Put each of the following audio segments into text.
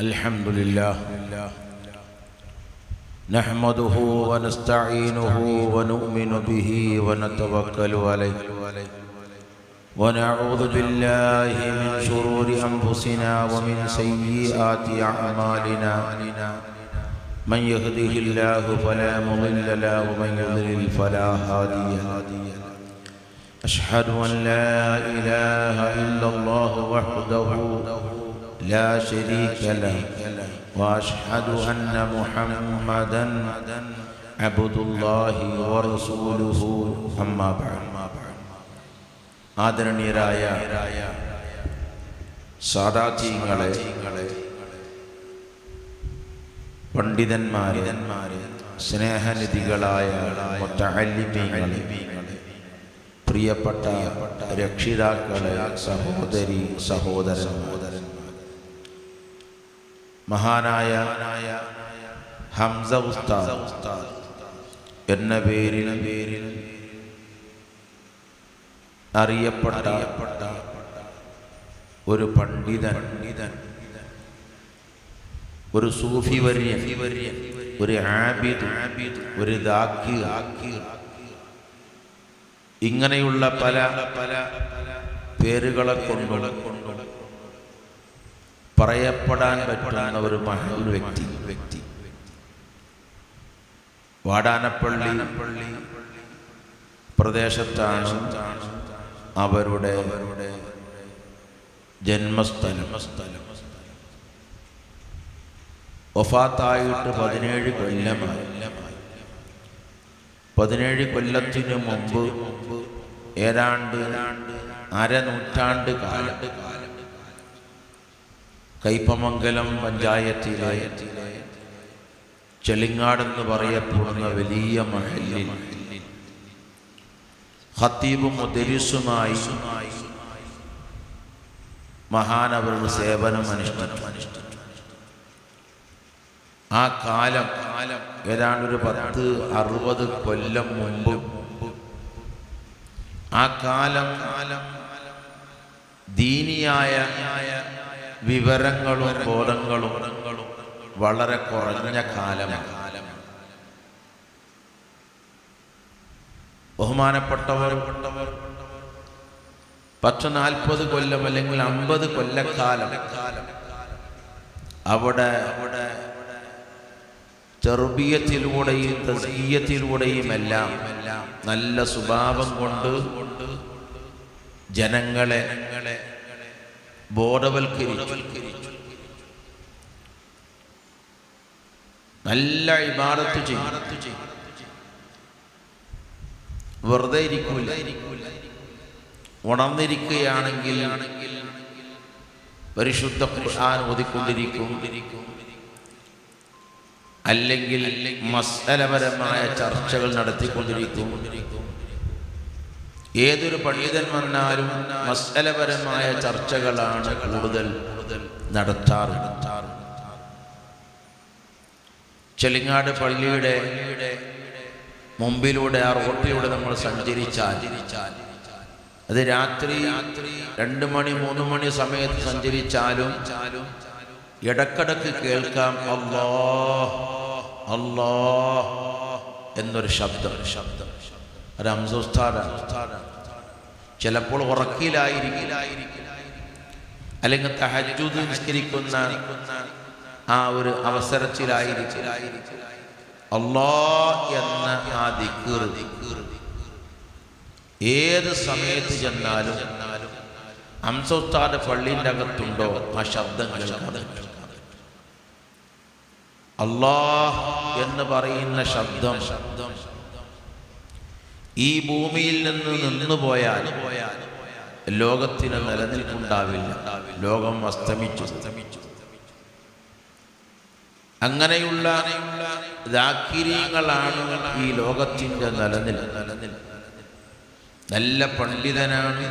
الحمد لله. نحمده ونستعينه ونؤمن به ونتوكل عليه. ونعوذ بالله من شرور أنفسنا ومن سيئات أعمالنا. من يهده الله فلا مضل له ومن يضلل فلا هادي له. أشهد أن لا إله إلا الله وحده لا شريك له وأشهد أن محمدا عبد الله ورسوله أما بعد ആദരണീയരായ സാദാത്യങ്ങളെ പണ്ഡിതന്മാരെ സ്നേഹനിധികളായ മുത്തഅല്ലിമീങ്ങളെ പ്രിയപ്പെട്ട രക്ഷിതാക്കളെ സഹോദരി സഹോദരന്മാർ മഹാനായ ഹംസ ഉസ്താദ് എന്ന പേരിൽ പേരിൽ അറിയപ്പെട്ട ഒരു പണ്ഡിതൻ ഒരു സൂഫി വര്യൻ ഒരു ആബിദ് ഒരു ദാക്കി ഇങ്ങനെയുള്ള പല പല പേരുകളെ കൊണ്ട് പറയപ്പെടാൻ പറ്റുന്ന ഒരു മഹൽ വ്യക്തി. വ്യക്തി വാടാനപ്പള്ളി പ്രദേശത്താണ് അവരുടെ ജന്മസ്ഥലം. ഒഫാത്തായിട്ട് പതിനേഴ് കൊല്ലമായി. പതിനേഴ് കൊല്ലത്തിനു മുമ്പ് ഏതാണ്ട് അരനൂറ്റാണ്ട് കാലം. കയ്പമംഗലം പഞ്ചായത്തിലെ ചെളിങ്ങാടെന്ന് പറയപ്പെടുന്ന വലിയ മഹലിൽ ഹത്തീബും മുദരിസുമായി മഹാനവരുടെ സേവനം അനുഷ്ഠിച്ചു. ആ കാലം ഏതാണ്ട് ഒരു പത്ത് അറുപത് കൊല്ലം മുമ്പ്. ആ കാലം കാലം ദീനിയായ വിവരങ്ങളും ബോധങ്ങളും വളരെ കുറഞ്ഞ കാലമാണ്. ബഹുമാനപ്പെട്ടവർ പത്ത് നാൽപ്പത് കൊല്ലം അല്ലെങ്കിൽ അമ്പത് കൊല്ലക്കാലം അവിടെ അവിടെ ചെറുബീയത്തിലൂടെയും തസീയത്തിലൂടെയും എല്ലാം നല്ല സ്വഭാവം കൊണ്ട് ജനങ്ങളെ ബോധവൽക്കരിച്ചു. നല്ല ഇബാദത്ത് ചെയ്യും വെറുതെ ഇരിക്കൂല. ഉണർന്നിരിക്കുകയാണെങ്കിൽ പരിശുദ്ധ ഖുർആൻ ഓതിക്കൊണ്ടിരിക്കും. അല്ലെങ്കിൽ മസലപരമായ ചർച്ചകൾ നടത്തിക്കൊണ്ടിരിക്കും. ഏതൊരു പണ്ഡിതൻ വന്നാലും മസലപരമായ ചർച്ചകളാണ് കൂടുതൽ നടത്താറ്. ചെലിങ്ങാട് പള്ളിയുടെ മുമ്പിലൂടെ ആ റോട്ടിലൂടെ നമ്മൾ സഞ്ചരിച്ചാൽ അത് രാത്രി രണ്ട് മണി മൂന്ന് മണി സമയത്ത് സഞ്ചരിച്ചാലും ഇടക്കിടക്ക് കേൾക്കാം അല്ലോ അല്ലോ എന്നൊരു ശബ്ദം ശബ്ദം. ചിലപ്പോൾ അല്ലെങ്കിൽ തഹജൂദ് നിസ്കരിക്കുന്ന ആ ഒരു അവസരത്തിലായിരിക്കും. അള്ളാ എന്ന ആ ഏത് സമയത്ത് ചെന്നാലും അംസോസ്താദ് പള്ളീന്റെ അകത്തുണ്ടോ? ആ ശബ്ദങ്ങൾ അള്ളാഹ് എന്ന് പറയുന്ന ശബ്ദം ശബ്ദം ഈ ഭൂമിയിൽ നിന്ന് നിന്നു പോയാൽ ലോകത്തിന് നിലനിൽപ്പുണ്ടാവില്ല. ലോകം അസ്തമിച്ചു. അങ്ങനെയുള്ള ദാക്കിര്യങ്ങളാണ് ഈ ലോകത്തിന്റെ നിലനില നല്ല പണ്ഡിതനാണ്.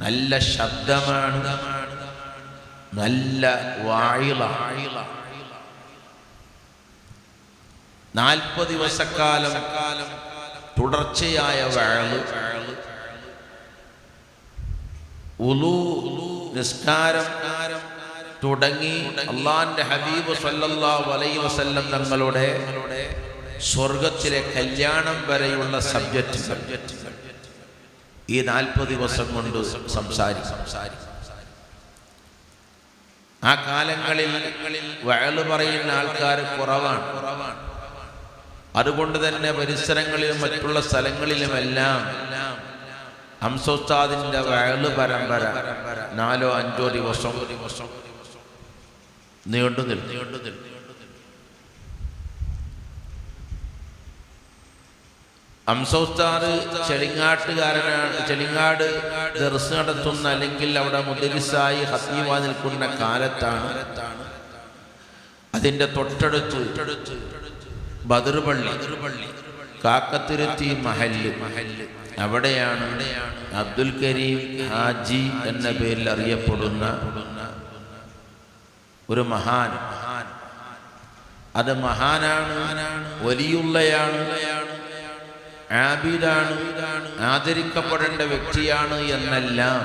നല്ല ശബ്ദമാണ്. നല്ല വായിള നാൽപ്പത് ദിവസക്കാലം തുടർച്ചയായ വേൾ ഉലു നിസ്കാരം തുടങ്ങി അള്ളാന്റെ ഹബീബ് സല്ലല്ലാ അലൈഹി വസല്ലം തങ്ങളുടെ സ്വർഗത്തിലെ കല്യാണം വരെയുള്ള സബ്ജക്റ്റ് സബ്ജക്റ്റ് ഈ നാൽപ്പത് ദിവസം കൊണ്ട് സംസാരി സംസാരിക്കും. ആ കാലങ്ങളിൽ വയൽ പറയുന്ന ആൾക്കാർ കുറവാണ്. അതുകൊണ്ട് തന്നെ പരിസരങ്ങളിലും മറ്റുള്ള സ്ഥലങ്ങളിലുമെല്ലാം അംസോസ്താദിന്റെ വയൽ പരമ്പര നാലോ അഞ്ചോ ദിവസം നീണ്ടു ഹംസോസ്താദ് ചെളിങ്ങാട്ടുകാരനാണ് ചെളിങ്ങാട് ദർസ് നടത്തുന്ന അല്ലെങ്കിൽ അവിടെ മുദരിസായി ഹസീവാ നിൽക്കുന്ന കാലത്താണ് അതിന്റെ തൊട്ടടുത്ത് ബദർപള്ളി കാക്കത്തുരുത്തി മഹല്ല്. മഹല്ല് അവിടെയാണ് അബ്ദുൽ കരീം ഹാജി എന്ന പേരിൽ അറിയപ്പെടുന്ന ഒരു മഹാൻ. അത് മഹാനാണ് വലിയുള്ളയാണ് ആബിദാണ് ആദരിക്കപ്പെടേണ്ട വ്യക്തിയാണ് എന്നെല്ലാം.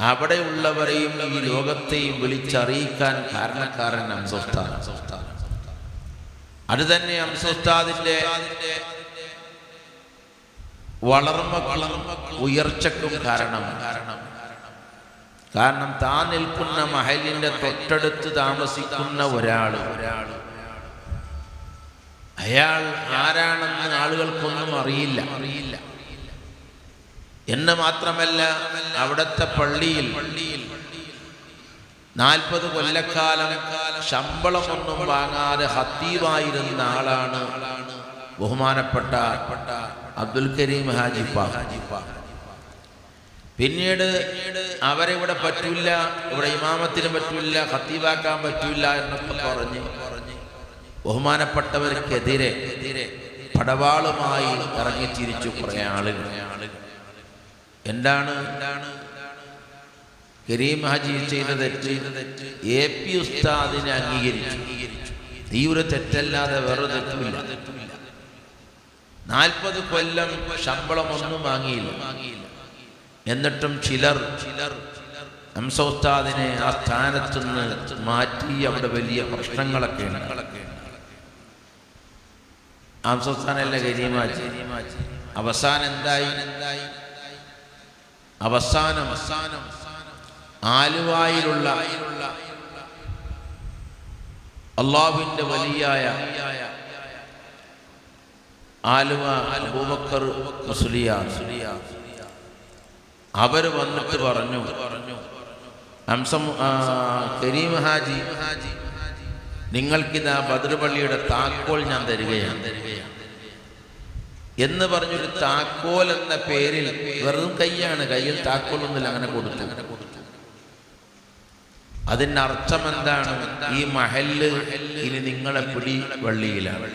അവിടെയുള്ളവരെയും ഈ ലോകത്തെയും വിളിച്ചറിയിക്കാൻ കാരണക്കാരൻ അംസോസ്താദ് അത് തന്നെ അംസുസ്താദിന്റെ വളർമ്മ വളർമ്മ ഉയർച്ചക്കും കാരണം. കാരണം കാരണം താൻ നിൽക്കുന്ന മഹലിന്റെ തൊട്ടടുത്ത് താമസിക്കുന്ന ഒരാൾ ഒരാൾ അയാൾ ആരാണെന്ന് ആളുകൾക്കൊന്നും അറിയില്ല. അറിയില്ല എന്ന് മാത്രമല്ല അവിടുത്തെ പള്ളിയിൽ പള്ളിയിൽ നാൽപ്പത് കൊല്ലക്കാലം ശമ്പളമൊന്നും വാങ്ങാതെ ഹത്തീവായിരുന്ന ആളാണ് ബഹുമാനപ്പെട്ട അബ്ദുൽ കരീം ഹാജിപ്പ പിന്നീട് അവരെ ഇവിടെ പറ്റൂല ഇവിടെ ഇമാമത്തിന് പറ്റൂല ഹത്തീവാക്കാൻ പറ്റൂല എന്നൊക്കെ പറഞ്ഞ് ബഹുമാനപ്പെട്ടവർക്കെതിരെ പടവാളുമായി ഇറങ്ങിത്തിരിച്ചു കുറേ ആളുകൾ. എന്താണ് എന്താണ് കരീം ഹാജി ചെയ്ത തെറ്റ് എ പി ഉസ്താദിനെ അംഗീകരിച്ചു. തീവ്ര തെറ്റല്ലാതെ വേറെ തെറ്റുമില്ല. നാൽപ്പത് കൊല്ലം ശമ്പളമൊന്നും വാങ്ങിയില്ല. എന്നിട്ടും ചിലർ ചിലർ ഹംസോസ്താദിനെ ആ സ്ഥാനത്തു നിന്ന് മാറ്റി അവിടെ വലിയ പ്രശ്നങ്ങളൊക്കെ ഉണ്ട്. ഹംസോസ്താനല്ല കരീമാജി അവസാനം എന്തായി? എന്തായി അവസാനം അവസാനം ആലുവായിലുള്ള അള്ളാഹുവിന്റെ വലിയായ അവർ വന്നിട്ട് പറഞ്ഞു കരീം ഹാജി നിങ്ങൾക്കിതാ ബദർപള്ളിയുടെ താക്കോൽ ഞാൻ തരികയാണ്. എന്ന് പറഞ്ഞൊരു താക്കോൽ എന്ന പേരിൽ വെറും കൈയാണ് കയ്യിൽ താക്കോലൊന്നുമില്ല അങ്ങനെ കൊടുത്തു അങ്ങനെ കൊടുത്തു. അതിന്റെ അർത്ഥം എന്താണ് ഈ മഹല്ല് ഇനി നിങ്ങളെ പിടി വള്ളിയിലാണ്.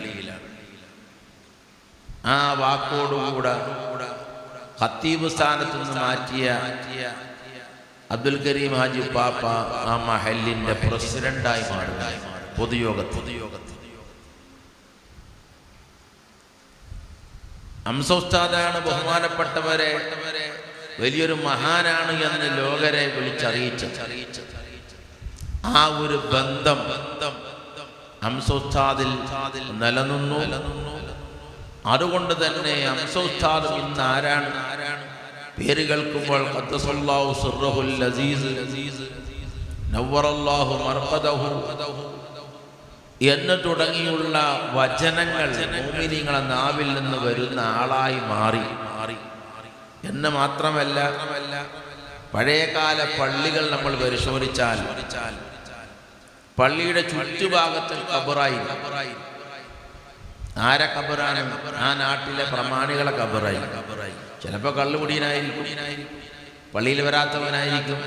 ആ വാക്കോടുകൂടെ ഖത്തീബ് സ്ഥാനത്ത് നിന്ന് മാറ്റിയ അബ്ദുൽ കരീം ഹാജി പാപ്പ ആ മഹലിന്റെ പ്രസിഡന്റായി മാറുക പൊതുയോഗത്തിൽ. പൊതുയോഗത്തിൽ അംസോസ്താദാണ് ബഹുമാനപ്പെട്ടവരെ വലിയൊരു മഹാനാണ് എന്ന് ലോകരെ വിളിച്ചറിയിച്ചത്. ആ ഒരു ബന്ധം അംസോസ്താദിൽ നിലനിന്നു. അതുകൊണ്ട് തന്നെ അംസോസ്താദ് ഇന്ന് ആരാണ് ആരാണ് പേര് കേൾക്കുമ്പോൾ എന്ന് തുടങ്ങിയുള്ള വചനങ്ങൾ മോമിനിങ്ങളെ നാവിൽ നിന്ന് വരുന്ന ആളായി മാറി മാറി. എന്ന് മാത്രമല്ല പഴയകാല പള്ളികൾ നമ്മൾ പരിശോധിച്ചാൽ പള്ളിയുടെ ചുറ്റുഭാഗത്ത് കബറായി ആരെ കബറാണ്? ആ നാട്ടിലെ പ്രമാണികളെ കബറായി. ചിലപ്പോൾ കള്ളുകുടിയനായിരിക്കും പള്ളിയിൽ വരാത്തവനായിരിക്കും.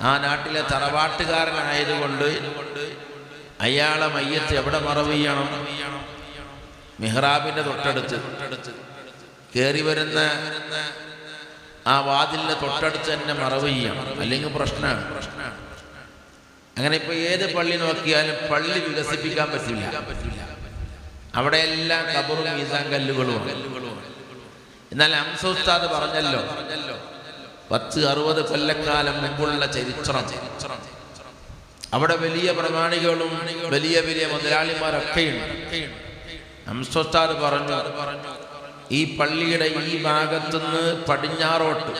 ആ നാട്ടിലെ തറവാട്ടുകാരനായതുകൊണ്ട് അയാളെ മയ്യത്ത് എവിടെ മറവ് ചെയ്യണം? മിഹ്റാബിന്റെ തൊട്ടടുത്ത്. കയറി വരുന്ന ആ വാതിലിന്റെ തൊട്ടടുത്ത് തന്നെ മറവ് ചെയ്യണം. അല്ലെങ്കിൽ പ്രശ്നമാണ് പ്രശ്നമാണ്. അങ്ങനെ ഇപ്പൊ ഏത് പള്ളി നോക്കിയാലും പള്ളി വികസിപ്പിക്കാൻ പറ്റില്ല. അവിടെ എല്ലാ കബറും മീസാൻ കല്ലുകളും എന്നാൽ അംസോസ്താദ് പറഞ്ഞല്ലോ പത്ത് അറുപത് കൊല്ലക്കാലം മുമ്പുള്ള ചരിത്രം. അവിടെ വലിയ പ്രമാണികളും വലിയ വലിയ മുതലാളിമാരൊക്കെയുണ്ട്. അംസോസ്താദ് പറഞ്ഞു ഈ പള്ളിയുടെ ഈ ഭാഗത്തുനിന്ന് പടിഞ്ഞാറോട്ട്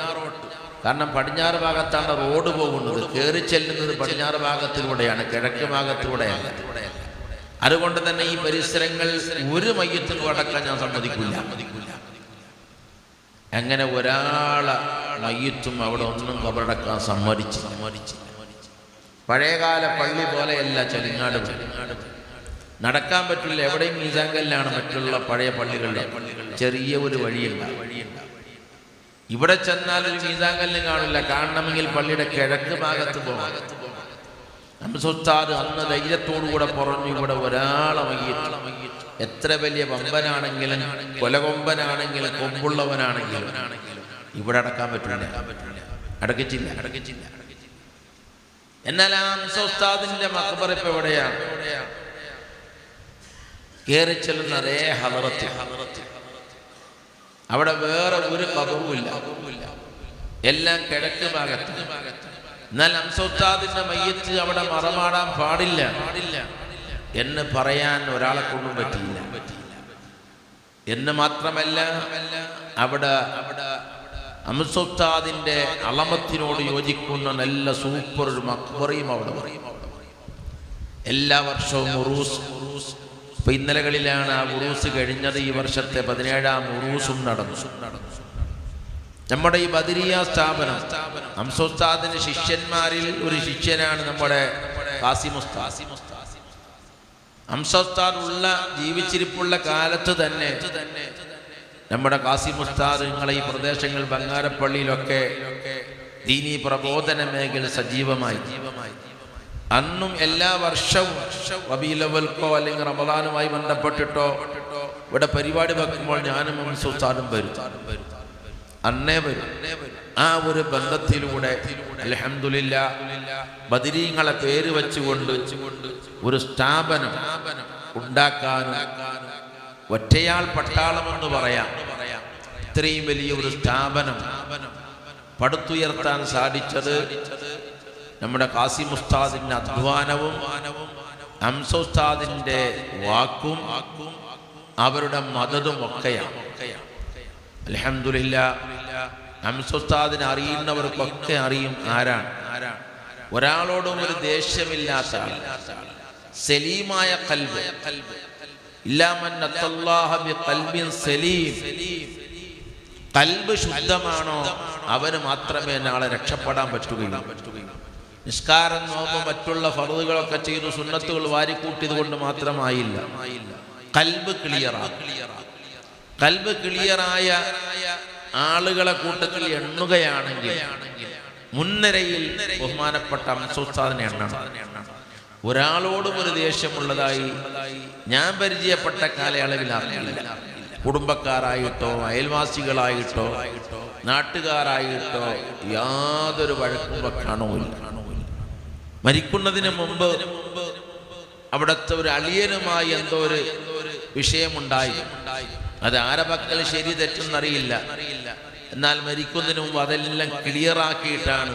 കാരണം പടിഞ്ഞാറ് ഭാഗത്താണ് റോഡ് പോകുന്നത്. കയറി ചെല്ലുന്നത് പടിഞ്ഞാറ് ഭാഗത്തിലൂടെയാണ് കിഴക്ക് ഭാഗത്തിലൂടെയാണ് അതുകൊണ്ട് തന്നെ ഈ പരിസരങ്ങൾ ഒരു മയ്യത്തിന് അടക്കാൻ ഞാൻ സമ്മതിക്കില്ല. അങ്ങനെ ഒരാളെ മയ്യത്തും അവിടെ ഒന്നും കബറടക്കാൻ സമ്മതിച്ച് സമ്മതിച്ച് പഴയകാല പള്ളി പോലെയല്ല ചെലിങ്ങാട് നടക്കാൻ പറ്റില്ല എവിടെയും മീസാങ്കല്ലാണ് മറ്റുള്ള പഴയ പള്ളികളുടെ. ചെറിയ ഒരു വഴിയുണ്ട് വഴിയുണ്ട്. ഇവിടെ ചെന്നാൽ ഒരു കാണില്ല. കാണണമെങ്കിൽ പള്ളിയുടെ കിഴക്ക് ഭാഗത്ത് പോകാം അംസുത്താദ് അന്ന് ധൈര്യത്തോടുകൂടെ പറഞ്ഞു ഇവിടെ ഒരാളെ എത്ര വലിയ വമ്പനാണെങ്കിലും കൊലകൊമ്പനാണെങ്കിലും കൊമ്പുള്ളവനാണെങ്കിലും ഇവിടെ അടക്കാൻ പറ്റില്ല. അടക്കിച്ചില്ല. അടക്കിച്ചില്ല എന്നാൽ ആ അംസോസ്താദിന്റെ മക്ബർ ഇപ്പൊ എവിടെയാണ് കയറി ചെല്ലുന്ന അതേ അവിടെ വേറെ ഒരു കബറുമില്ല എല്ലാം കിഴക്ക് ഭാഗത്ത്. എന്നാൽ അംസോത്താദിന്റെ മയ്യത്ത് അവിടെ മറമാടാൻ പാടില്ല എന്ന് പറയാൻ ഒരാളെ കൊണ്ടും പറ്റിയില്ല. എന്ന് മാത്രമല്ല അവിടെ അവിടെ അംസോത്താദിന്റെ അളമത്തിനോട് യോജിക്കുന്ന നല്ല സൂപ്പർ ഒരു മക്ബറയും അവിടെ എല്ലാ വർഷവും ഇപ്പൊ ഇന്നലകളിലാണ് ആ ഉറൂസ് കഴിഞ്ഞത്. ഈ വർഷത്തെ പതിനേഴാം ഉറൂസും നടന്നു. നമ്മുടെ ഈ ബദരിയ സ്ഥാപനം അംസോസ്താദിന്റെ ശിഷ്യന്മാരിൽ ഒരു ശിഷ്യനാണ് നമ്മുടെ ഹംസോസ്താദ് ഉള്ള ജീവിച്ചിരിപ്പുള്ള കാലത്ത് തന്നെ നമ്മുടെ കാസിം ഉസ്താദ് നിങ്ങളെ ഈ പ്രദേശങ്ങൾ ബംഗാരപ്പള്ളിയിലൊക്കെ ദീനീ പ്രബോധന മേഖല സജീവമായി. അന്നും എല്ലാ വർഷവും വബീലവൽക്കോ അല്ലെങ്കിൽ റമദാനുമായി ബന്ധപ്പെട്ടിട്ടോ ഇവിടെ പരിപാടി വെക്കുമ്പോൾ ഞാനും ഉസ്താദും വരും. അന്നേ വരും. ആ ഒരു ബന്ധത്തിലൂടെ അലഹമില്ല ബദിരീങ്ങളെ പേര് വെച്ചുകൊണ്ട് ഒരു സ്ഥാപനം ഉണ്ടാക്കാനും ഒറ്റയാൾ പട്ടാളമെന്ന് പറയാം. ഇത്രയും വലിയ ഒരു സ്ഥാപനം പടുത്തുയർത്താൻ സാധിച്ചത് നമ്മുടെ കാസിം മുസ്താദിന്റെ അധ്വാനവും ഹംസോസ്താദിന്റെ വാക്കും അവരുടെ മതതും ഒക്കെയാണ്. അലഹമില്ല ഹംസോസ്താദിനെ അറിയുന്നവർക്കൊക്കെ അറിയും ആരാണ്. ഒരാളോടും ഒരു ദേഷ്യമില്ലാത്ത ആൾ സലീമായ കൽബ്. സലീം. കൽബ് ശുദ്ധമാണോ? അവന് മാത്രമേ നാളെ രക്ഷപ്പെടാൻ പറ്റുകയുള്ളൂ. നിസ്കാരം നോമ്പ് മറ്റുള്ള ഫറുകളൊക്കെ ചെയ്തു സുന്നത്തുകൾ വാരിക്കൂട്ടിയത് കൊണ്ട് മാത്രമായില്ല. കൽബ് ക്ലിയറാ കൽബ് ക്ലിയറായ ആളുകളെ കൂട്ടത്തിൽ എണ്ണുകയാണെങ്കിൽ മുൻനിരയിൽ ബഹുമാനപ്പെട്ട അംസുസ്ഥാദിനെ എണ്ണണം. ഒരാളോടും ഒരു ദേഷ്യമുള്ളതായി ഞാൻ പരിചയപ്പെട്ട കാലയളവിൽ അറിയില്ല. കുടുംബക്കാരായിട്ടോ അയൽവാസികളായിട്ടോ നാട്ടുകാരായിട്ടോ യാതൊരു വഴക്കും കാണുമില്ല മരിക്കുന്നതിന് മുമ്പ് അവിടുത്തെ ഒരു അളിയനുമായി എന്തോ ഒരു വിഷയമുണ്ടായി. അത് ആരെ പക്കൽ ശരി തെറ്റെന്നറിയില്ല. എന്നാൽ മരിക്കുന്നതിന് മുമ്പ് അതെല്ലാം ക്ലിയർ ആക്കിയിട്ടാണ്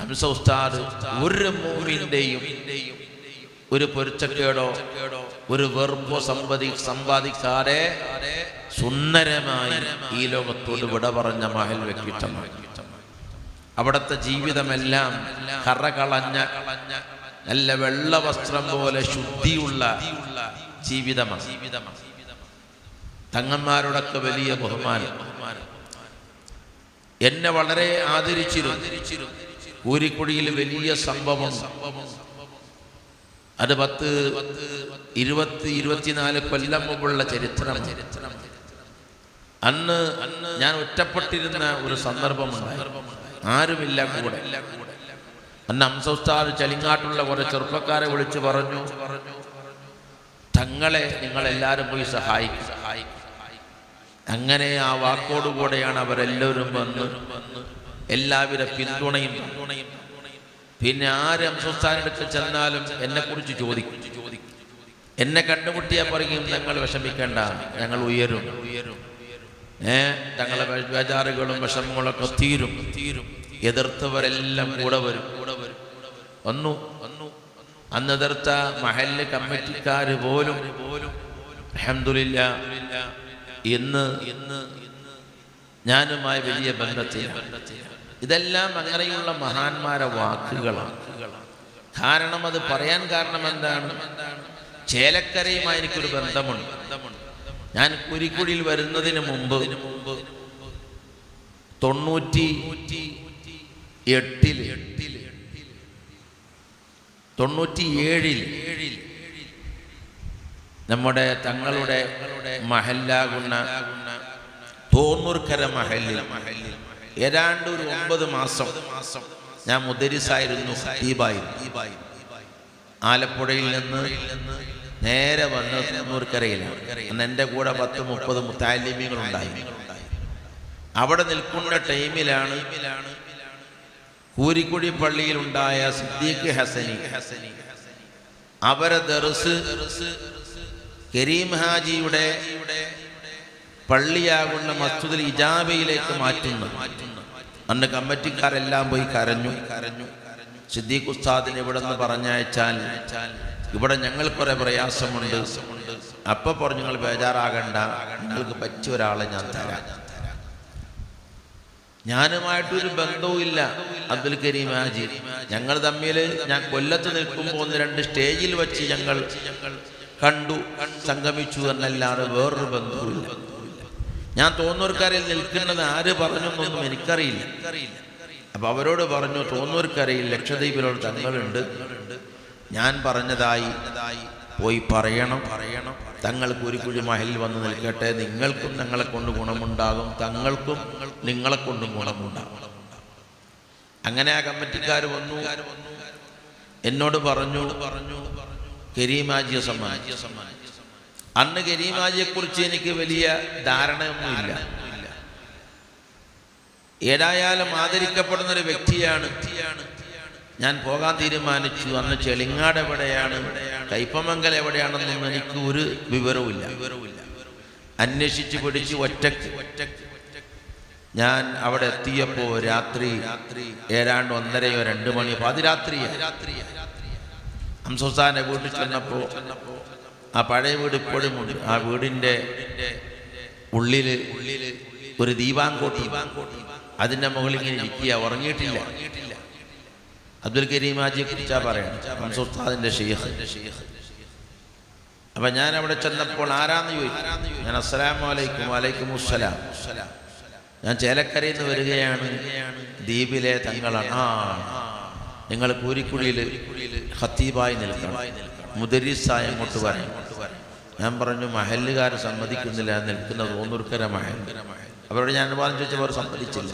ഹംസ ഉസ്താദ് ഒരു മൂവിന്റെയും ഒരു പൊരുത്തക്കേടോ ഒരു വെറുപ്പോ സമ്പതി സമ്പാദിക്കാതെ സുന്ദരമായി ഈ ലോകത്തോട് വിട പറഞ്ഞ മഹൽ വ്യക്തിത്വമാണ്. അവിടുത്തെ ജീവിതമെല്ലാം കറകളഞ്ഞ നല്ല വെള്ള വസ്ത്രം പോലെ ശുദ്ധിയുള്ള ജീവിതമാണ്. തങ്ങന്മാരോടൊക്കെ വലിയ ബഹുമാനം. എന്നെ വളരെ ആദരിച്ചിരുന്നു. ഊരിക്കുടിയിൽ വലിയ സംഭവം അത് പത്ത് ഇരുപത്തി ഇരുപത്തിനാല് കൊല്ലം മുമ്പുള്ള ചരിത്രം അന്ന് ഞാൻ ഒറ്റപ്പെട്ടിരുന്ന ഒരു സന്ദർഭമുണ്ടായി. ആരുമില്ല കൂടെ. അന്ന് അംസൗസ്ഥാൻ ചലിങ്ങാട്ടുള്ള കുറെ ചെറുപ്പക്കാരെ വിളിച്ചു പറഞ്ഞു തങ്ങളെ നിങ്ങളെല്ലാവരും പോയി സഹായിക്കും. അങ്ങനെ ആ വാക്കോടുകൂടെയാണ് അവരെല്ലാവരും വന്ന് എല്ലാവരും പിന്തുണയും പിന്നെ ആര് അംസസ്ഥാനെടുത്ത് ചെന്നാലും എന്നെ കുറിച്ച് ചോദിക്കും. എന്നെ കണ്ടുമുട്ടിയാൽ പറയും ഞങ്ങൾ വിഷമിക്കേണ്ട ഞങ്ങൾ ഉയരും ഉയരും. ഏ? തങ്ങളെ ബേജാറുകളും വിഷമങ്ങളൊക്കെ തീരും. തീരും എതിർത്തവരെല്ലാം കൂടെ വരും. കൂടെ വരും വന്നു. വന്നു അന്ന് എതിർത്ത മഹല്ല് കമ്മിറ്റിക്കാർ പോലും പോലും അഹമ്മദില്ല ഇന്ന് ഇന്ന് ഞാനുമായി വലിയ ബന്ധത്തിൽ ഇതെല്ലാം അങ്ങനെയുള്ള മഹാന്മാരെ വാക്കുകളാണ്. കാരണം അത് പറയാൻ കാരണം എന്താണ്? ചേലക്കരയുമായി എനിക്കൊരു ബന്ധമുണ്ട് ബന്ധമുണ്ട്. ഞാൻ കുരിക്കുടിയിൽ വരുന്നതിന് മുമ്പ് തൊണ്ണൂറ്റി എട്ടിൽ തൊണ്ണൂറ്റി ഏഴിൽ നമ്മുടെ തങ്ങളുടെ മഹല്ലാകുന്ന തോന്നൂർക്കര മഹല്ലിൽ ഏതാണ്ട് ഒരു ഒമ്പത് മാസം ഞാൻ മുദരിസായിരുന്നു ദീപായി ആലപ്പുഴയിൽ നിന്ന് നേരെ വന്ന് തോന്നൂർക്കരയിലാണ് അന്ന് എന്റെ കൂടെ പത്ത് മുപ്പത് മുത്താലിമ്യങ്ങളുണ്ടായി അവിടെ നിൽക്കുന്ന ടൈമിലാണ് കൂരിക്കുടി പള്ളിയിലുണ്ടായ സിദ്ദീഖ് ഹസനി. അവരെ ദർസ് കരീം ഹാജിയുടെ പള്ളിയാകുന്ന മസ്ജിദുൽ ഇജാബയിലേക്ക് മാറ്റുന്നു. അന്ന് കമ്മിറ്റിക്കാരെല്ലാം പോയി കരഞ്ഞു. കരഞ്ഞു സിദ്ദീഖ് ഉസ്താദിന് ഇവിടെ നിന്ന് പറഞ്ഞയച്ചാൽ ഇവിടെ ഞങ്ങൾ കുറെ പ്രയാസമുണ്ട്. അപ്പൊ പറഞ്ഞു നിങ്ങൾ ബേജാറാകണ്ട. നിങ്ങൾക്ക് പറ്റിയ ഒരാളെ ഞാൻ തരാം. ഞാനുമായിട്ടൊരു ബന്ധവുമില്ല അബ്ദുൽ കരീം ആജി ഞങ്ങൾ തമ്മിൽ ഞാൻ കൊല്ലത്ത് നിൽക്കുമ്പോൾ ഒന്ന് രണ്ട് സ്റ്റേജിൽ വെച്ച് ഞങ്ങൾ കണ്ടു സംഗമിച്ചു എന്നല്ലാതെ വേറൊരു ബന്ധവുമില്ല. ഞാൻ തോന്നൂർക്കരയിൽ നിൽക്കുന്നത് ആര് പറഞ്ഞു എന്നൊന്നും എനിക്കറിയില്ല. അപ്പൊ അവരോട് പറഞ്ഞു തോന്നൂർക്കരയിൽ ലക്ഷദ്വീപിലോട് തങ്ങളുണ്ട്. ഞാൻ പറഞ്ഞതായി പോയി പറയണം. പറയണം തങ്ങൾക്ക് ഒരു കുഴി മഹലിൽ വന്ന് നിൽക്കട്ടെ. നിങ്ങൾക്കും ഞങ്ങളെ കൊണ്ട് ഗുണമുണ്ടാകും. തങ്ങൾക്കും നിങ്ങളെ കൊണ്ടും ഗുണമുണ്ടാകും. അങ്ങനെ ആ കമ്മിറ്റിക്കാർ വന്നു. എന്നോട് പറഞ്ഞു പറഞ്ഞു കരീമാജിയ സമാജ അന്ന് കരീമാജിയെ കുറിച്ച് എനിക്ക് വലിയ ധാരണയൊന്നുമില്ല. ഏതായാലും ആദരിക്കപ്പെടുന്ന ഒരു വ്യക്തിയാണ് ഞാൻ പോകാൻ തീരുമാനിച്ചു. അന്ന് ചെളിങ്ങാട് എവിടെയാണ്? കൈപ്പമംഗൽ എവിടെയാണെന്നൊന്നും എനിക്ക് ഒരു വിവരവുമില്ല. അന്വേഷിച്ച് പിടിച്ച് ഒറ്റയ്ക്ക് ഞാൻ അവിടെ എത്തിയപ്പോ രാത്രി രാത്രി ഏതാണ്ട് ഒന്നരയോ രണ്ട് മണിയോ പാതിരാത്രി ഹംസുസാന്റെ വീട്ടിൽ ചെന്നപ്പോ ആ പഴയ വീട് ഇപ്പോഴും ഉണ്ട്. ആ വീടിന്റെ ഉള്ളിൽ ഉള്ളിൽ ഒരു ദീപാങ്കോട്ടി. അതിന്റെ മുകളിൽ ഇങ്ങനെ ഇരിക്കുക. ഉറങ്ങിയിട്ടില്ല. അബ്ദുൽ കരീം ഹാജിയെ കുറിച്ചാ പറയണം ഹംസുസ്താദിന്റെ ഷെയ്ഖ്. അപ്പൊ ഞാൻ അവിടെ ചെന്നപ്പോൾ ആരാന്ന് ചോദിച്ചു? ഞാൻ അസ്സലാമു അലൈക്കും വലൈക്കും അസ്സലാം ഞാൻ ചേലക്കരയിൽ നിന്ന് വരികയാണ്. ദ്വീപിലെ തങ്ങളാണ്. ആ നിങ്ങൾ കൂരിക്കുഴിയിൽ ഹത്തീബായി നിൽക്കണം. മുദരീസായി അങ്ങോട്ട് പറയും ഞാൻ പറഞ്ഞു മഹല്ലുകാരെ സമ്മതിക്കുന്നില്ല. നിൽക്കുന്ന തോന്നൂർക്കര മഹൽ. അവരോട് ഞാൻ അനുവാദം ചോദിച്ചപ്പോൾ അവർ സമ്മതിച്ചില്ല.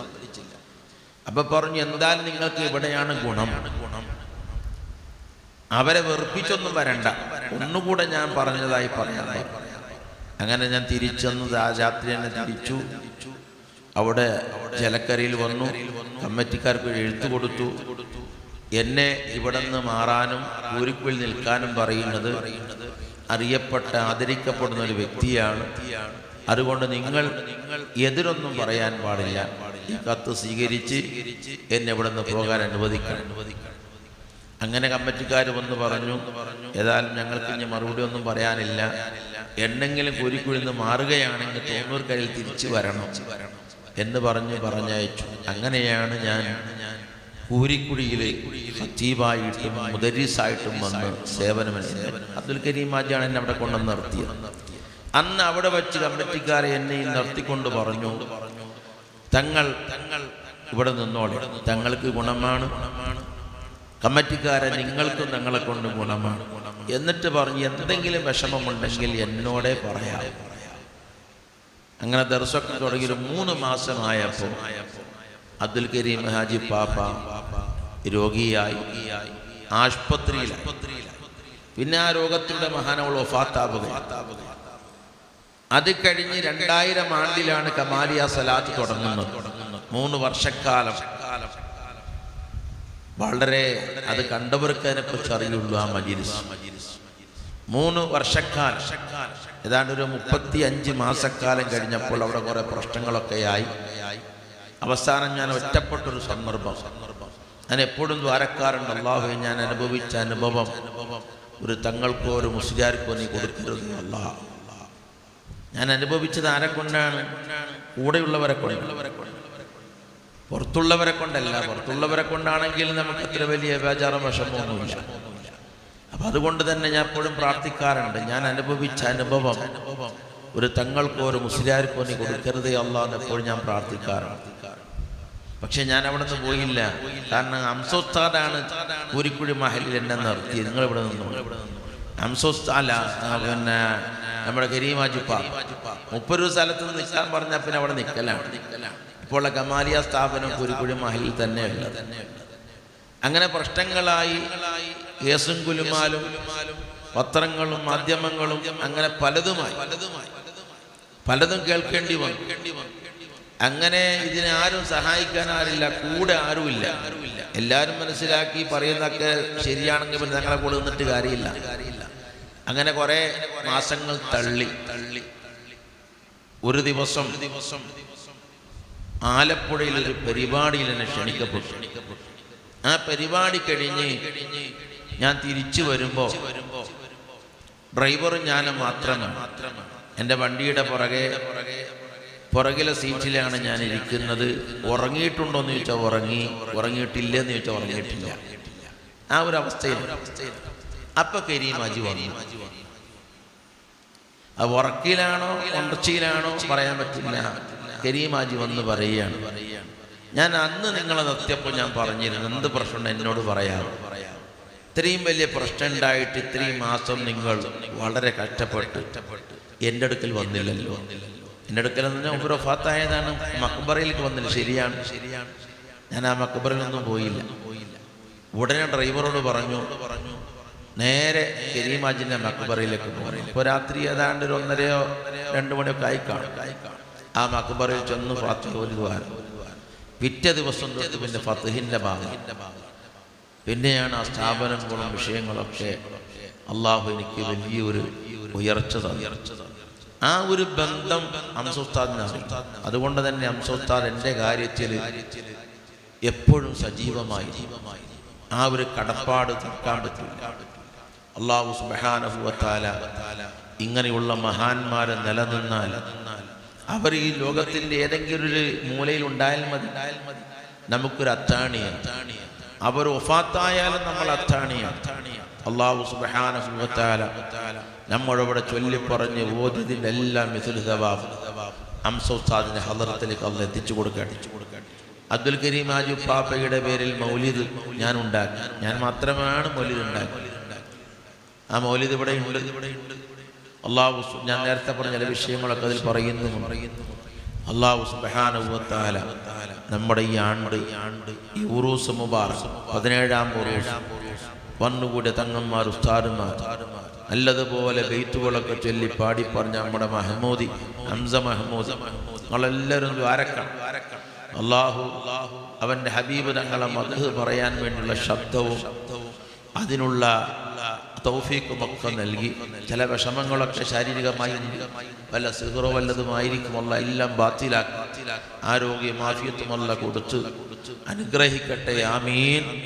അപ്പൊ പറഞ്ഞു എന്തായാലും നിങ്ങൾക്ക് ഇവിടെയാണ് ഗുണം. അവരെ വെറുപ്പിച്ചൊന്നും വരണ്ട. ഒന്നുകൂടെ ഞാൻ പറഞ്ഞതായി പറയാം. അങ്ങനെ ഞാൻ തിരിച്ചെന്ന് രാജാത്രി തന്നെ തിരിച്ചു. അവിടെ ജലക്കരയിൽ വന്നു. കമ്മിറ്റിക്കാർക്ക് എഴുത്തു കൊടുത്തു. എന്നെ ഇവിടെ നിന്ന് മാറാനും കൂരിക്കുയിൽ നിൽക്കാനും പറയുന്നത് അറിയപ്പെട്ട ആദരിക്കപ്പെടുന്ന ഒരു വ്യക്തിയാണ്. അതുകൊണ്ട് നിങ്ങൾ എതിരൊന്നും പറയാൻ പാടില്ല. ഈ കത്ത് സ്വീകരിച്ച് എന്നെ ഇവിടെ നിന്ന് പോകാൻ അനുവദിക്കണം. അങ്ങനെ കമ്മിറ്റിക്കാർ വന്ന് പറഞ്ഞു ഏതായാലും ഞങ്ങൾക്ക് ഇനി മറുപടി ഒന്നും പറയാനില്ല. എന്നെങ്കിലും കുരിക്കുഴിൽ നിന്ന് മാറുകയാണെങ്കിൽ തോന്നൂർക്കരയിൽ തിരിച്ചു വരണം എന്ന് പറഞ്ഞ് പറഞ്ഞയച്ചു. അങ്ങനെയാണ് ഞാൻ കൂരിക്കുഴിയിലെ ഖത്തീബായിട്ടും മുദരീസായിട്ടും വന്ന് സേവനം അബ്ദുൽ കരീം മാജിയാണ് എന്നെ അവിടെ കൊണ്ടുവന്ന് നിർത്തിയത്. അന്ന് അവിടെ വെച്ച് കമ്മിറ്റിക്കാരെ എന്നെയും നിർത്തിക്കൊണ്ട് പറഞ്ഞു തങ്ങൾ തങ്ങൾ ഇവിടെ നിന്നോളെ. തങ്ങൾക്ക് ഗുണമാണ്. കമ്മിറ്റിക്കാരെ നിങ്ങൾക്കും തങ്ങളെ കൊണ്ട് ഗുണമാണ്. എന്നിട്ട് പറഞ്ഞ് എന്തെങ്കിലും വിഷമമുണ്ടെങ്കിൽ എന്നോടെ പറയാം. അങ്ങനെ ദർശനം തുടങ്ങി ഒരു മൂന്ന് മാസമായപ്പോൾ അബ്ദുൽ കരീം ഹാജി പാപ്പ രോഗിയായി. ആശുപത്രിയിൽ. പിന്നെ ആ രോഗത്തിലൂടെ മഹാനവൾ ഒഫാത്താവുക അത് കഴിഞ്ഞ് രണ്ടായിരം ആണ്ടിലാണ് കമാലിയ സലാത്ത് തുടങ്ങുന്നത്. മൂന്ന് വർഷക്കാലം. വളരെ അത് കണ്ടവർക്ക് അതിനെക്കുറിച്ച് അറിയുള്ളൂ ആ മജിരിസ് മൂന്ന് വർഷക്കാലം. ഏതാണ്ട് ഒരു മുപ്പത്തി അഞ്ച് മാസക്കാലം കഴിഞ്ഞപ്പോൾ അവിടെ കുറേ പ്രശ്നങ്ങളൊക്കെ ആയി. അവസാനം ഞാൻ ഒറ്റപ്പെട്ടൊരു സന്ദർഭം. ഞാൻ എപ്പോഴും ദ്വാരക്കാരുണ്ട്. അള്ളാഹു ഞാൻ അനുഭവിച്ച അനുഭവം. ഒരു തങ്ങൾക്കോ ഒരു മുസ്ലിയാർക്കോ നീ കൊടുക്കരുത് അല്ലാ ഞാൻ അനുഭവിച്ചത് ആരെ കൊണ്ടാണ്? കൂടെയുള്ളവരെ കൊണ്ടുള്ളവരെ കൊണ്ട് പുറത്തുള്ളവരെ കൊണ്ടല്ല പുറത്തുള്ളവരെ കൊണ്ടാണെങ്കിൽ നമുക്ക് അത്ര വലിയ വ്യാചാരം വിഷമമൊന്നുമില്ല. അപ്പൊ അതുകൊണ്ട് തന്നെ ഞാൻ എപ്പോഴും പ്രാർത്ഥിക്കാറുണ്ട് ഞാൻ അനുഭവിച്ച അനുഭവം. ഒരു തങ്ങൾക്കോ ഒരു മുസ്ലിയാർക്കോ നീ കൊടുക്കരുത് അല്ല എപ്പോഴും ഞാൻ പ്രാർത്ഥിക്കാറുണ്ട്. പക്ഷെ ഞാൻ അവിടെ നിന്ന് പോയില്ല. കാരണം അംസോസ്താദാണ് കൂരിക്കുഴി മഹലിൽ എന്നെ നിർത്തിയത് നിങ്ങൾ ഇവിടെ നിന്നു? പിന്നെ നമ്മുടെ കരീമാജുപ്പ മുപ്പത് സ്ഥലത്ത് നിൽക്കാൻ പറഞ്ഞാൽ പിന്നെ അവിടെ നിൽക്കലാണ് ഇപ്പോൾ ഉള്ള കമാലിയ സ്ഥാപനം കുരിക്കുഴി മഹലിൽ തന്നെ ഉള്ളത് അങ്ങനെ പ്രശ്നങ്ങളായി കേസും കുലുമാലും പത്രങ്ങളും മാധ്യമങ്ങളും അങ്ങനെ പലതുമായി പലതും കേൾക്കേണ്ടി വന്നു. അങ്ങനെ ഇതിനെ ആരും സഹായിക്കാൻ ആരില്ല കൂടെ ആരുമില്ല എല്ലാവരും മനസ്സിലാക്കി പറയുന്നതൊക്കെ ശരിയാണെങ്കിൽ ഞങ്ങളെ കൂടെ നിന്നിട്ട് കാര്യമില്ല. അങ്ങനെ കുറെ മാസങ്ങൾ തള്ളി. തള്ളി ഒരു ദിവസം ദിവസം ആലപ്പുഴയിൽ ഒരു പരിപാടിയിൽ എന്നെ ക്ഷണിക്കപ്പെട്ടു. ആ പരിപാടി കഴിഞ്ഞ് ഞാൻ തിരിച്ചു വരുമ്പോ ഡ്രൈവറും ഞാനും മാത്രമാണ് എന്റെ വണ്ടിയുടെ പുറകെ പുറകിലെ സീറ്റിലാണ് ഞാൻ ഇരിക്കുന്നത്. ഉറങ്ങിയിട്ടുണ്ടോ എന്ന് ചോദിച്ചാൽ ഉറങ്ങി. ഉറങ്ങിയിട്ടില്ല എന്ന് ചോദിച്ചാൽ ഉറങ്ങിയിട്ടില്ല. ആ ഒരു അവസ്ഥയിൽ അപ്പൊ കരീമാജി വന്നു. അത് ഉറക്കിലാണോ ഉണ്ടച്ചിയിലാണോ പറയാൻ പറ്റില്ല. കരീം കരീമാജി വന്ന് പറയുകയാണ് ഞാൻ അന്ന് നിങ്ങളെ നിർത്തിയപ്പോൾ ഞാൻ പറഞ്ഞിരുന്നു എന്ത് പ്രശ്നം എന്നോട് പറയാം ഇത്രയും വലിയ പ്രശ്നം ഉണ്ടായിട്ട് ഇത്രയും മാസം നിങ്ങൾ വളരെ കഷ്ടപ്പെട്ട്. എന്റെ അടുക്കൽ വന്നില്ലല്ലോ. എന്റെ അടുക്കൽ പറഞ്ഞാൽ ഒരു ഒഫാത്തായതാണ് മക്ബറയിലേക്ക് വന്നില്ല. ശരിയാണ്. ശരിയാണ്. ഞാൻ ആ മക്ബറയിലൊന്നും പോയില്ല. ഉടനെ ഡ്രൈവറോട് പറഞ്ഞു പറഞ്ഞു നേരെ കരീമാജിന്റെ മക്ബറയിലേക്ക് പോകും. ഇപ്പോൾ രാത്രി ഏതാണ്ട് ഒരു ഒന്നരയോ രണ്ടു മണിയൊക്കെ ആയി കാണും ആ മക്ബറയിൽ ചെന്ന് ഫാത്തിഹ ഒരു പിറ്റേ ദിവസം പിന്നെ ഫത്തുഹിന്റെ ഭാഗം. പിന്നെയാണ് ആ സ്ഥാപനങ്ങളും വിഷയങ്ങളൊക്കെ അള്ളാഹു എനിക്ക് വലിയൊരു ഉയർച്ച ആ ഒരു ബന്ധം അംസുസ്താദിന് അറിയാം അതുകൊണ്ട് തന്നെ അംസുസ്താദ് എന്റെ കാര്യത്തിൽ എപ്പോഴും സജീവമായി. ആ ഒരു കടപ്പാട് തീർക്കാൻ പറ്റില്ല. അള്ളാഹു സുബാനഹുവത്താല ഇങ്ങനെയുള്ള മഹാന്മാരെ നിലനിന്നാൽ അവർ ഈ ലോകത്തിന്റെ ഏതെങ്കിലും ഒരു മൂലയിൽ ഉണ്ടായാൽ മതി. നമുക്കൊരു അത്താണിയ. അവർ ഒഫാത്തായാലും നമ്മൾ അത്താണിയ. അള്ളാഹു സുബാനഹുവത്താല നമ്മളവിടെ ചൊല്ലിപ്പറഞ്ഞ് ഓതിന്റെ എല്ലാം മിസുൽ സവാബ് അവർ ഹദറത്തിലേക്ക് അള്ള എത്തിച്ചു കൊടുക്കാം അബ്ദുൽ കരീം ആജു പാപ്പയുടെ പേരിൽ മൗലിദ് ഞാൻ ഉണ്ടാക്കി. ഞാൻ മാത്രമാണ് മൗലിദ് ഉണ്ടാക്കി. ആ മൗലിദ് ഇവിടെ ഉണ്ട് അള്ളാഹു ഞാൻ നേരത്തെ പറഞ്ഞ ചില വിഷയങ്ങളൊക്കെ അതിൽ പറയുന്നു അള്ളാഹു നമ്മുടെ ഈ ആണ്ട് ഈ ഉറൂസ് മുബാറക് പതിനേഴാം ഉറൂസ് വന്നുകൂടിയ തങ്ങന്മാർ ഉസ്താദുമാർ നല്ലതുപോലെ ബെയ്ത്തുകളൊക്കെ ചൊല്ലി പാടി പറഞ്ഞ നമ്മുടെ മഹമ്മൂദി ഹംസ മഹമ്മൂദ് നമ്മളെല്ലാവരും ദ്വാരക്കണം അള്ളാഹു അവന്റെ ഹബീബ് തങ്ങളെ മധു പറയാൻ വേണ്ടിയുള്ള ശബ്ദവും അതിനുള്ള തൗഫീക്കും ഒക്കെ നൽകി. ചില വിഷമങ്ങളൊക്കെ ശാരീരികമായി വല്ല സിഹറോ വല്ലതുമായിരിക്കുമുള്ള എല്ലാം ബാത്തിലാക്കി. ആരോഗ്യ മാഫിയത്തുമല്ല കൊടുത്ത് അനുഗ്രഹിക്കട്ടെ ആമീൻ.